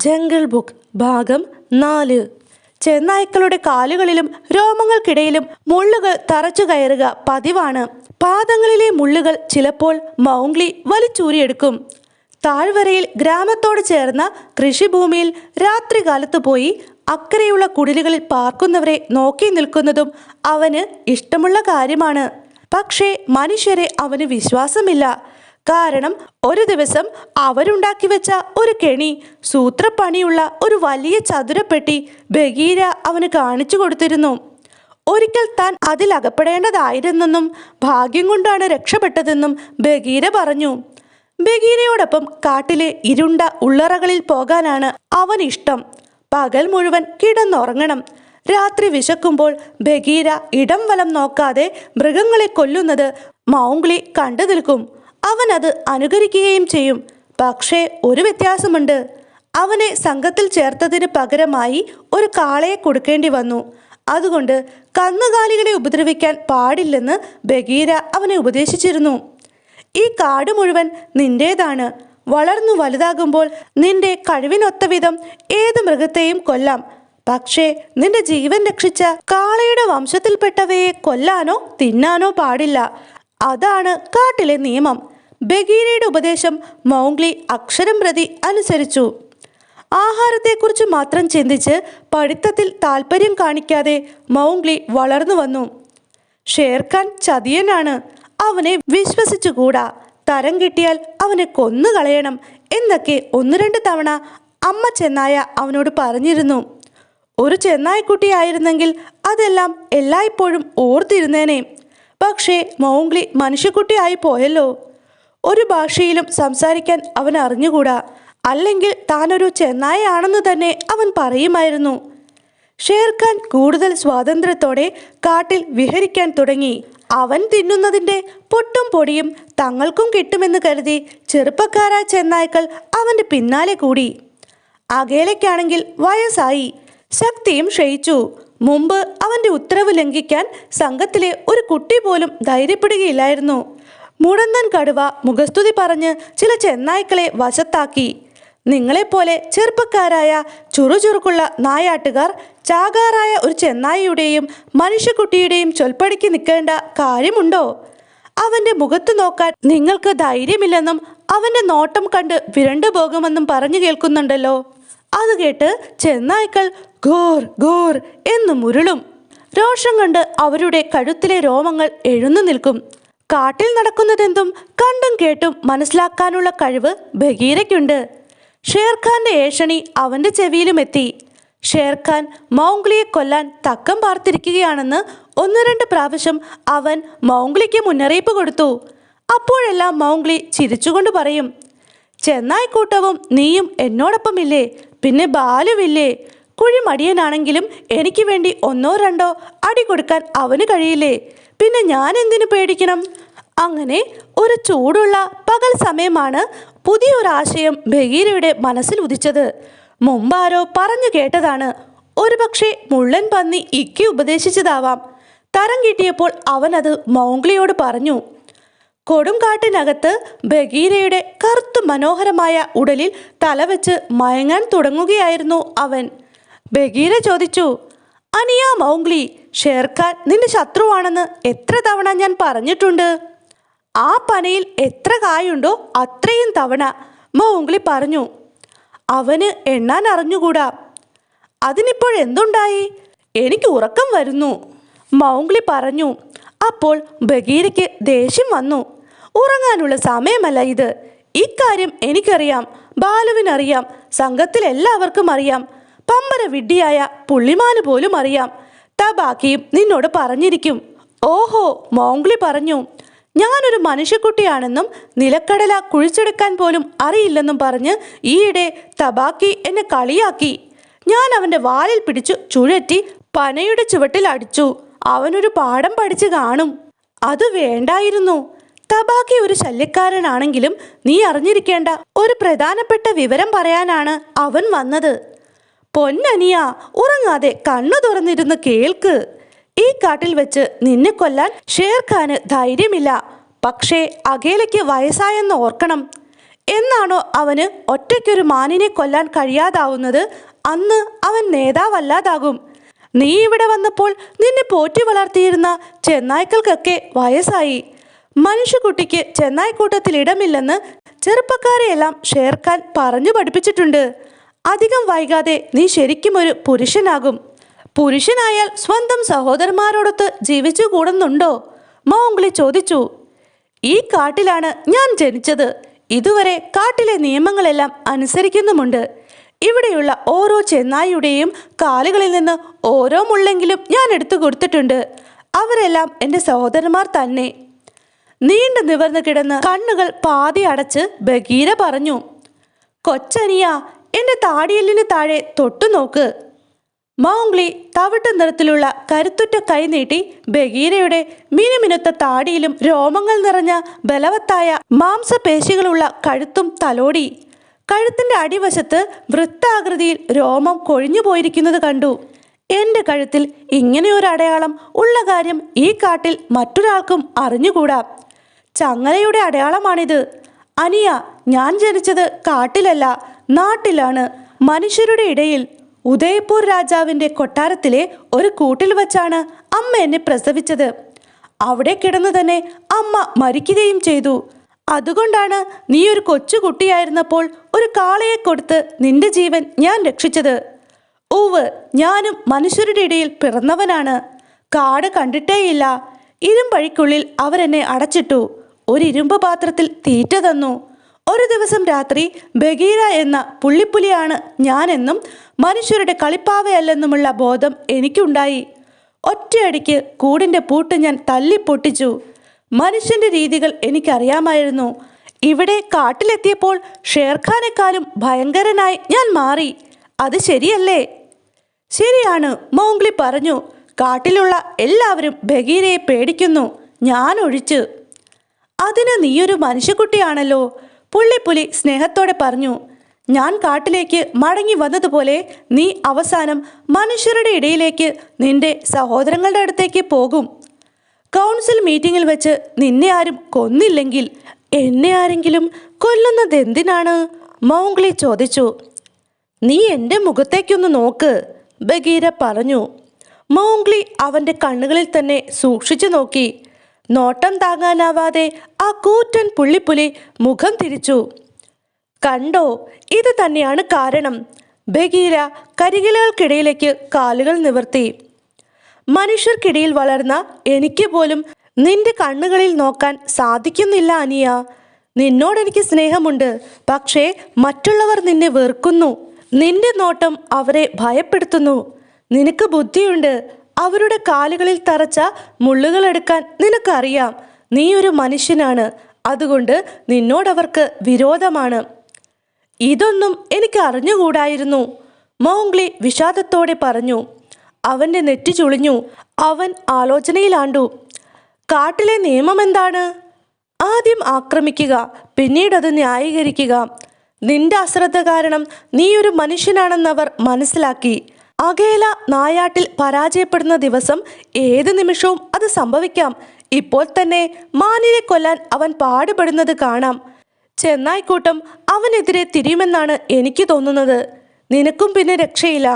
Jungle book ഭാഗം നാല്. ചെന്നായ്ക്കളുടെ കാലുകളിലും രോമങ്ങൾക്കിടയിലും മുള്ളുകൾ തറച്ചു കയറുക പതിവാണ്. പാദങ്ങളിലെ മുള്ളുകൾ ചിലപ്പോൾ മൗംഗ്ലി വലിച്ചൂരിയെടുക്കും. താഴ്വരയിൽ ഗ്രാമത്തോട് ചേർന്ന കൃഷിഭൂമിയിൽ രാത്രികാലത്ത് പോയി അക്കരെയുള്ള കുടിലുകളിൽ പാർക്കുന്നവരെ നോക്കി നിൽക്കുന്നതും അവന് ഇഷ്ടമുള്ള കാര്യമാണ്. പക്ഷേ മനുഷ്യരെ അവന് വിശ്വാസമില്ല. കാരണം ഒരു ദിവസം അവരുണ്ടാക്കി വെച്ച ഒരു കെണി സൂത്രപ്പണിയുള്ള ഒരു വലിയ ചതുരപ്പെട്ടി ബഗീര അവന് കാണിച്ചു കൊടുത്തിരുന്നു. ഒരിക്കൽ താൻ അതിൽ അകപ്പെടേണ്ടതായിരുന്നെന്നും ഭാഗ്യം കൊണ്ടാണ് രക്ഷപ്പെട്ടതെന്നും ബഗീര പറഞ്ഞു. ബഗീരയോടൊപ്പം കാട്ടിലെ ഇരുണ്ട ഉള്ളറകളിൽ പോകാനാണ് അവൻ ഇഷ്ടം. പകൽ മുഴുവൻ കിടന്നുറങ്ങണം. രാത്രി വിശക്കുമ്പോൾ ബഗീര ഇടം വലം നോക്കാതെ മൃഗങ്ങളെ കൊല്ലുന്നത് മൗംഗ്ലി കണ്ടു നിൽക്കും. അവൻ അത് അനുകരിക്കുകയും ചെയ്യും. പക്ഷേ ഒരു വ്യത്യാസമുണ്ട്. അവനെ സംഘത്തിൽ ചേർത്തതിന് പകരമായി ഒരു കാളയെ കൊടുക്കേണ്ടി വന്നു. അതുകൊണ്ട് കന്നുകാലികളെ ഉപദ്രവിക്കാൻ പാടില്ലെന്ന് ബഗീര അവനെ ഉപദേശിച്ചിരുന്നു. ഈ കാട് മുഴുവൻ നിന്റേതാണ്. വളർന്നു വലുതാകുമ്പോൾ നിന്റെ കഴിവിനൊത്ത വിധം ഏത് മൃഗത്തെയും കൊല്ലാം. പക്ഷേ നിന്റെ ജീവൻ രക്ഷിച്ച കാളയുടെ വംശത്തിൽപ്പെട്ടവയെ കൊല്ലാനോ തിന്നാനോ പാടില്ല. അതാണ് കാട്ടിലെ നിയമം. ബഗീരയുടെ ഉപദേശം മൗംഗ്ലി അക്ഷരം പ്രതി അനുസരിച്ചു. ആഹാരത്തെക്കുറിച്ച് മാത്രം ചിന്തിച്ച് പഠിത്തത്തിൽ താല്പര്യം കാണിക്കാതെ മൗംഗ്ലി വളർന്നു വന്നു. ഷേർഖാൻ ചതിയനാണ്. അവനെ വിശ്വസിച്ചുകൂടാ. തരം കിട്ടിയാൽ അവനെ കൊന്നു കളയണം എന്നൊക്കെ ഒന്ന് രണ്ട് തവണ അമ്മ ചെന്നായ അവനോട് പറഞ്ഞിരുന്നു. ഒരു ചെന്നായ്ക്കുട്ടിയായിരുന്നെങ്കിൽ അതെല്ലാം എല്ലായ്പ്പോഴും ഓർത്തിരുന്നേനെ. പക്ഷേ മൗംഗ്ലി മനുഷ്യക്കുട്ടിയായി പോയല്ലോ. ഒരു ഭാഷയിലും സംസാരിക്കാൻ അവൻ അറിഞ്ഞുകൂടാ? അല്ലെങ്കിൽ താനൊരു ചെന്നായാണെന്ന് തന്നെ അവൻ പറയുമായിരുന്നു. ഷേർഖാൻ കൂടുതൽ സ്വാതന്ത്ര്യത്തോടെ കാട്ടിൽ വിഹരിക്കാൻ തുടങ്ങി. അവൻ തിന്നുന്നതിന്റെ പൊട്ടും പൊടിയും തങ്ങൾക്കും കിട്ടുമെന്ന് കരുതി ചെറുപ്പക്കാരായ ചെന്നായ്ക്കൾ അവന്റെ പിന്നാലെ കൂടി. അകേലയ്ക്കാണെങ്കിൽ വയസ്സായി. ശക്തിയും ക്ഷയിച്ചു. മുമ്പ് അവന്റെ ഉത്തരവ് ലംഘിക്കാൻ സംഘത്തിലെ ഒരു കുട്ടി പോലും ധൈര്യപ്പെടുകയില്ലായിരുന്നു. മുടന്തൻ കടുവ മുഖസ്തുതി പറഞ്ഞ് ചില ചെന്നായ്ക്കളെ വശത്താക്കി. നിങ്ങളെപ്പോലെ ചെറുപ്പക്കാരായ ചുറുചുറുക്കുള്ള നായാട്ടുകാർ ചാകാറായ ഒരു ചെന്നായിയുടെയും മനുഷ്യക്കുട്ടിയുടെയും ചൊൽപ്പടിക്ക് നിൽക്കേണ്ട കാര്യമുണ്ടോ? അവന്റെ മുഖത്ത് നോക്കാൻ നിങ്ങൾക്ക് ധൈര്യമില്ലെന്നും അവന്റെ നോട്ടം കണ്ട് വിരണ്ടു പോകുമെന്നും പറഞ്ഞു കേൾക്കുന്നുണ്ടല്ലോ. അത് കേട്ട് ചെന്നായ്ക്കൾ ഘോർ ഘോർ എന്ന് മുരുളും. രോഷം കണ്ട് അവരുടെ കഴുത്തിലെ രോമങ്ങൾ എഴുന്നു നിൽക്കും. കാട്ടിൽ നടക്കുന്നതെന്തും കണ്ടും കേട്ടും മനസ്സിലാക്കാനുള്ള കഴിവ് ബഗീരയ്ക്കുണ്ട് ഷേർഖാന്റെ ഏഷണി അവന്റെ ചെവിയിലും എത്തി ഷേർഖാൻ മൗംഗ്ലിയെ കൊല്ലാൻ തക്കം പാർത്തിരിക്കുകയാണെന്ന് ഒന്ന് രണ്ട് പ്രാവശ്യം അവൻ മൗംഗ്ലിക്ക് മുന്നറിയിപ്പ് കൊടുത്തു. അപ്പോഴെല്ലാം മൗംഗ്ലി ചിരിച്ചുകൊണ്ട് പറയും ചെന്നായിക്കൂട്ടവും നീയും എന്നോടൊപ്പമില്ലേ? പിന്നെ ബാലുവില്ലേ? കുഴിമടിയനാണെങ്കിലും എനിക്ക് വേണ്ടി ഒന്നോ രണ്ടോ അടി കൊടുക്കാൻ അവന് കഴിയില്ലേ? പിന്നെ ഞാൻ എന്തിനു പേടിക്കണം? അങ്ങനെ ഒരു ചൂടുള്ള പകൽ സമയമാണ് പുതിയൊരാശയം ബഗീരയുടെ മനസ്സിൽ ഉദിച്ചത്. മുമ്പാരോ പറഞ്ഞു കേട്ടതാണ് ഒരുപക്ഷെ മുള്ളൻ പന്നി ഇക്കി ഉപദേശിച്ചതാവാം. തരം കിട്ടിയപ്പോൾ അവനത് മൗംഗ്ലിയോട് പറഞ്ഞു കൊടുങ്കാട്ടിനകത്ത് ബഗീരയുടെ കറുത്തു മനോഹരമായ ഉടലിൽ തലവെച്ച് മയങ്ങാൻ തുടങ്ങുകയായിരുന്നു അവൻ. ബഗീര ചോദിച്ചു അനിയ മൗംഗ്ലി ഷേർഖാൻ നിന്റെ ശത്രുവാണെന്ന് എത്ര തവണ ഞാൻ പറഞ്ഞിട്ടുണ്ട്? ആ പനയിൽ എത്ര കായുണ്ടോ അത്രയും തവണ മോങ്ക്ലി പറഞ്ഞു അവന് എണ്ണാൻ അറിഞ്ഞുകൂടാ. അതിനിപ്പോൾ എന്തുണ്ടായി? എനിക്ക് ഉറക്കം വരുന്നു. മൗങ്ക്ലി പറഞ്ഞു അപ്പോൾ ബഗീരയ്ക്ക് ദേഷ്യം വന്നു. ഉറങ്ങാനുള്ള സമയമല്ല ഇത്. ഇക്കാര്യം എനിക്കറിയാം. ബാലുവിനറിയാം. സംഘത്തിലെല്ലാവർക്കും അറിയാം. പമ്പര വിഡ്ഢിയായ പുള്ളിമാന് പോലും അറിയാം. തബാക്കിയും നിന്നോട് പറഞ്ഞിരിക്കും. ഓഹോ മോങ്ക്ലി പറഞ്ഞു ഞാനൊരു മനുഷ്യക്കുട്ടിയാണെന്നും നിലക്കടല കുഴിച്ചെടുക്കാൻ പോലും അറിയില്ലെന്നും പറഞ്ഞ് ഈയിടെ തബാക്കി എന്നെ കളിയാക്കി. ഞാൻ അവന്റെ വാലിൽ പിടിച്ചു ചുഴറ്റി പനയുടെ ചുവട്ടിൽ അടിച്ചു. അവനൊരു പാഠം പഠിച്ചു കാണും. അത് വേണ്ടായിരുന്നു. തബാക്കി ഒരു ശല്യക്കാരനാണെങ്കിലും നീ അറിഞ്ഞിരിക്കേണ്ട ഒരു പ്രധാനപ്പെട്ട വിവരം പറയാനാണ് അവൻ വന്നത്. പൊന്നനിയ ഉറങ്ങാതെ കണ്ണു തുറന്നിരുന്ന് കേൾക്ക്. ഈ കാട്ടിൽ വെച്ച് നിന്നെ കൊല്ലാൻ ഷേർഖാന് ധൈര്യമില്ല. പക്ഷേ അകേലയ്ക്ക് വയസ്സായെന്ന് ഓർക്കണം. എന്നാണോ അവന് ഒറ്റയ്ക്കൊരു മാനിനെ കൊല്ലാൻ കഴിയാതാവുന്നത്? അന്ന് അവൻ നേതാവല്ലാതാകും. നീ ഇവിടെ വന്നപ്പോൾ നിന്നെ പോറ്റി വളർത്തിയിരുന്ന ചെന്നായ്ക്കൾക്കൊക്കെ വയസ്സായി. മനുഷ്യക്കുട്ടിക്ക് ചെന്നായ്ക്കൂട്ടത്തിൽ ഇടമില്ലെന്ന് ചെറുപ്പക്കാരെയെല്ലാം ഷേർഖാൻ പറഞ്ഞു പഠിപ്പിച്ചിട്ടുണ്ട്. അധികം വൈകാതെ നീ ശരിക്കും ഒരു പുരുഷനാകും. പുരുഷനായാൽ സ്വന്തം സഹോദരന്മാരോടൊത്ത് ജീവിച്ചു കൂടുന്നുണ്ടോ? മൗംഗ്ലി ചോദിച്ചു. ഈ കാട്ടിലാണ് ഞാൻ ജനിച്ചത്. ഇതുവരെ കാട്ടിലെ നിയമങ്ങളെല്ലാം അനുസരിക്കുന്നുമുണ്ട്. ഇവിടെയുള്ള ഓരോ ചെന്നായിയുടെയും കാലുകളിൽ നിന്ന് ഓരോ മുള്ളെങ്കിലും ഞാൻ എടുത്തു കൊടുത്തിട്ടുണ്ട്. അവരെല്ലാം എന്റെ സഹോദരന്മാർ തന്നെ. നീണ്ടു നിവർന്നു കിടന്ന് കണ്ണുകൾ പാതി അടച്ച് ബഗീര പറഞ്ഞു കൊച്ചനിയ എന്റെ താടിയെല്ലിന് താഴെ തൊട്ടു നോക്ക് മൗംഗ്ലി തവിട്ട് നിറത്തിലുള്ള കരുത്തുറ്റ കൈനീട്ടി ബഗീരയുടെ മിനുമിനുത്ത താടിയിലും രോമങ്ങൾ നിറഞ്ഞ ബലവത്തായ മാംസപേശികളുള്ള കഴുത്തും തലോടി. കഴുത്തിന്റെ അടിവശത്ത് വൃത്താകൃതിയിൽ രോമം കൊഴിഞ്ഞു പോയിരിക്കുന്നത് കണ്ടു. എന്റെ കഴുത്തിൽ ഇങ്ങനെ ഒരു അടയാളം ഉള്ള കാര്യം ഈ കാട്ടിൽ മറ്റൊരാൾക്കും അറിഞ്ഞുകൂടാ. ചങ്ങലയുടെ അടയാളമാണിത്. അനിയ ഞാൻ ജനിച്ചത് കാട്ടിലല്ല നാട്ടിലാണ്. മനുഷ്യരുടെ ഇടയിൽ ഉദയ്പൂർ രാജാവിന്റെ കൊട്ടാരത്തിലെ ഒരു കൂട്ടിൽ വച്ചാണ് അമ്മ എന്നെ പ്രസവിച്ചത്. അവിടെ കിടന്നു തന്നെ അമ്മ മരിക്കുകയും ചെയ്തു. അതുകൊണ്ടാണ് നീ ഒരു കൊച്ചുകുട്ടിയായിരുന്നപ്പോൾ ഒരു കാളയെ കൊടുത്ത് നിന്റെ ജീവൻ ഞാൻ രക്ഷിച്ചത്. ഊവ് ഞാനും മനുഷ്യരുടെ ഇടയിൽ പിറന്നവനാണ്. കാട് കണ്ടിട്ടേയില്ല. ഇരുമ്പഴിക്കുള്ളിൽ അവരെന്നെ അടച്ചിട്ടു. ഒരു ഇരുമ്പ് പാത്രത്തിൽ തീറ്റ തന്നു. ഒരു ദിവസം രാത്രി ബഗീര എന്ന പുള്ളിപ്പുലിയാണ് ഞാനെന്നും മനുഷ്യരുടെ കളിപ്പാവയല്ലെന്നുമുള്ള ബോധം എനിക്കുണ്ടായി. ഒറ്റയടിക്ക് കൂടിന്റെ പൂട്ട് ഞാൻ തല്ലിപ്പൊട്ടിച്ചു. മനുഷ്യന്റെ രീതികൾ എനിക്കറിയാമായിരുന്നു. ഇവിടെ കാട്ടിലെത്തിയപ്പോൾ ഷേർഖാനേക്കാളും ഭയങ്കരനായി ഞാൻ മാറി. അത് ശരിയല്ലേ? ശരിയാണ് മോംഗ്ലി പറഞ്ഞു. കാട്ടിലുള്ള എല്ലാവരും ബഗീരയെ പേടിക്കുന്നു ഞാൻ ഒഴിച്ച് അതിന് നീയൊരു മനുഷ്യക്കുട്ടിയാണല്ലോ. പുള്ളിപ്പുലി സ്നേഹത്തോടെ പറഞ്ഞു ഞാൻ കാട്ടിലേക്ക് മടങ്ങി വന്നതുപോലെ നീ അവസാനം മനുഷ്യരുടെ ഇടയിലേക്ക് നിന്റെ സഹോദരങ്ങളുടെ അടുത്തേക്ക് പോകും. കൗൺസിൽ മീറ്റിംഗിൽ വെച്ച് നിന്നെ ആരും കൊന്നില്ലെങ്കിൽ എന്നെ ആരെങ്കിലും കൊല്ലുന്നത് എന്തിനാണ്? മൗംഗ്ലി ചോദിച്ചു. നീ എന്റെ മുഖത്തേക്കൊന്ന് നോക്ക് ബഗീര പറഞ്ഞു. മൗംഗ്ലി അവന്റെ കണ്ണുകളിൽ തന്നെ സൂക്ഷിച്ചു നോക്കി. നോട്ടം താങ്ങാനാവാതെ ആ കൂറ്റൻ പുള്ളിപ്പുലി മുഖം തിരിച്ചു. കണ്ടോ ഇത് തന്നെയാണ് കാരണം. ബഗീര കരികിലകൾക്കിടയിലേക്ക് കാലുകൾ നിവർത്തി. മനുഷ്യർക്കിടയിൽ വളർന്ന എനിക്ക് പോലും നിന്റെ കണ്ണുകളിൽ നോക്കാൻ സാധിക്കുന്നില്ല അനിയ. നിന്നോട് എനിക്ക് സ്നേഹമുണ്ട് പക്ഷേ മറ്റുള്ളവർ നിന്നെ വെറുക്കുന്നു. നിന്റെ നോട്ടം അവരെ ഭയപ്പെടുത്തുന്നു. നിനക്ക് ബുദ്ധിയുണ്ട് അവരുടെ കാലുകളിൽ തറച്ച മുള്ളുകൾ എടുക്കാൻ നിനക്കറിയാം. നീ ഒരു മനുഷ്യനാണ്. അതുകൊണ്ട് നിന്നോടവർക്ക് വിരോധമാണ്. ഇതൊന്നും എനിക്ക് അറിഞ്ഞുകൂടായിരുന്നു. മോംഗ്ലി വിഷാദത്തോടെ പറഞ്ഞു. അവന്റെ നെറ്റി ചുളിഞ്ഞു. അവൻ ആലോചനയിലാണ്ടു. കാട്ടിലെ നിയമം എന്താണ്? ആദ്യം ആക്രമിക്കുക പിന്നീട് അത് ന്യായീകരിക്കുക. നിന്റെ അശ്രദ്ധ കാരണം നീ ഒരു മനുഷ്യനാണെന്നവർ മനസ്സിലാക്കി. അകേല നായാട്ടിൽ പരാജയപ്പെടുന്ന ദിവസം ഏത് നിമിഷവും അത് സംഭവിക്കാം. ഇപ്പോൾ തന്നെ മാനിനെ കൊല്ലാൻ അവൻ പാടുപെടുന്നത് കാണാം. ചെന്നായിക്കൂട്ടം അവനെതിരെ തിരിയുമെന്നാണ് എനിക്ക് തോന്നുന്നത്. നിനക്കും പിന്നെ രക്ഷയില്ല.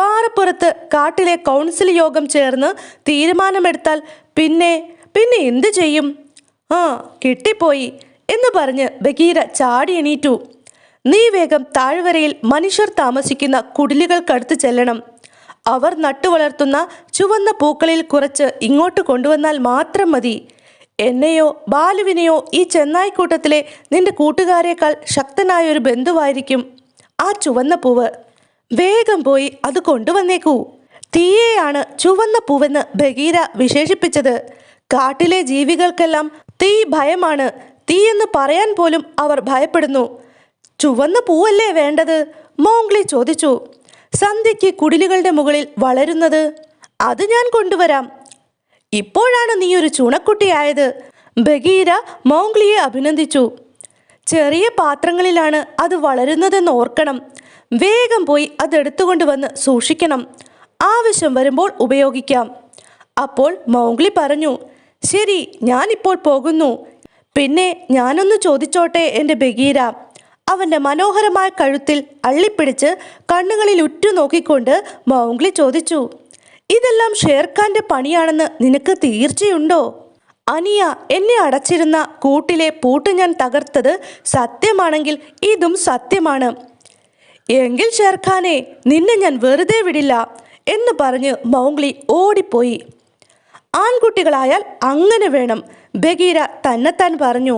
പാറപ്പുറത്ത് കാട്ടിലെ കൗൺസിൽ യോഗം ചേർന്ന് തീരുമാനമെടുത്താൽ പിന്നെ പിന്നെ എന്തു ചെയ്യും? ആ കിട്ടിപ്പോയി എന്ന് പറഞ്ഞ് ബഗീര ചാടി എണീറ്റു. നീ വേഗം താഴ്വരയിൽ മനുഷ്യർ താമസിക്കുന്ന കുടിലുകൾക്കടുത്ത് ചെല്ലണം. അവർ നട്ടുവളർത്തുന്ന ചുവന്ന പൂക്കളിൽ കുറച്ച് ഇങ്ങോട്ട് കൊണ്ടുവന്നാൽ മാത്രം മതി. എന്നെയോ ബാലുവിനെയോ ഈ ചെന്നായിക്കൂട്ടത്തിലെ നിന്റെ കൂട്ടുകാരേക്കാൾ ശക്തനായ ഒരു ബന്ധുവായിരിക്കും ആ ചുവന്ന പൂവ്. വേഗം പോയി അത് കൊണ്ടുവന്നേക്കൂ. തീയെയാണ് ചുവന്ന പൂവെന്ന് ബഗീര വിശേഷിപ്പിച്ചത്. കാട്ടിലെ ജീവികൾക്കെല്ലാം തീ ഭയമാണ്. തീയെന്ന് പറയാൻ പോലും അവർ ഭയപ്പെടുന്നു. ചുവന്ന പൂവല്ലേ വേണ്ടത്? മോംഗ്ലി ചോദിച്ചു. സന്ധ്യയ്ക്ക് കുടിലുകളുടെ മുകളിൽ വളരുന്നത് അത് ഞാൻ കൊണ്ടുവരാം. ഇപ്പോഴാണ് നീ ഒരു ചുണക്കുട്ടിയായത് ബഗീര മോംഗ്ലിയെ അഭിനന്ദിച്ചു. ചെറിയ പാത്രങ്ങളിലാണ് അത് വളരുന്നതെന്ന് ഓർക്കണം. വേഗം പോയി അതെടുത്തുകൊണ്ട് വന്ന് സൂക്ഷിക്കണം. ആവശ്യം വരുമ്പോൾ ഉപയോഗിക്കാം. അപ്പോൾ മൗഗ്ലി പറഞ്ഞു ശരി ഞാനിപ്പോൾ പോകുന്നു. പിന്നെ ഞാനൊന്ന് ചോദിച്ചോട്ടെ എന്റെ ബഗീര. അവന്റെ മനോഹരമായ കഴുത്തിൽ അള്ളിപ്പിടിച്ച് കണ്ണുകളിൽ ഉറ്റുനോക്കിക്കൊണ്ട് മൗംഗ്ലി ചോദിച്ചു ഇതെല്ലാം ഷേർഖാന്റെ പണിയാണെന്ന് നിനക്ക് തീർച്ചയുണ്ടോ? അനിയ എന്നെ അടച്ചിരുന്ന കൂട്ടിലെ പൂട്ട് ഞാൻ തകർത്തത് സത്യമാണെങ്കിൽ ഇതും സത്യമാണ്. എങ്കിൽ ഷേർഖാനെ നിന്നെ ഞാൻ വെറുതെ വിടില്ല എന്ന് പറഞ്ഞ് മൗംഗ്ലി ഓടിപ്പോയി. ആൺകുട്ടികളായാൽ അങ്ങനെ വേണം ബഗീര തന്നെത്താൻ പറഞ്ഞു.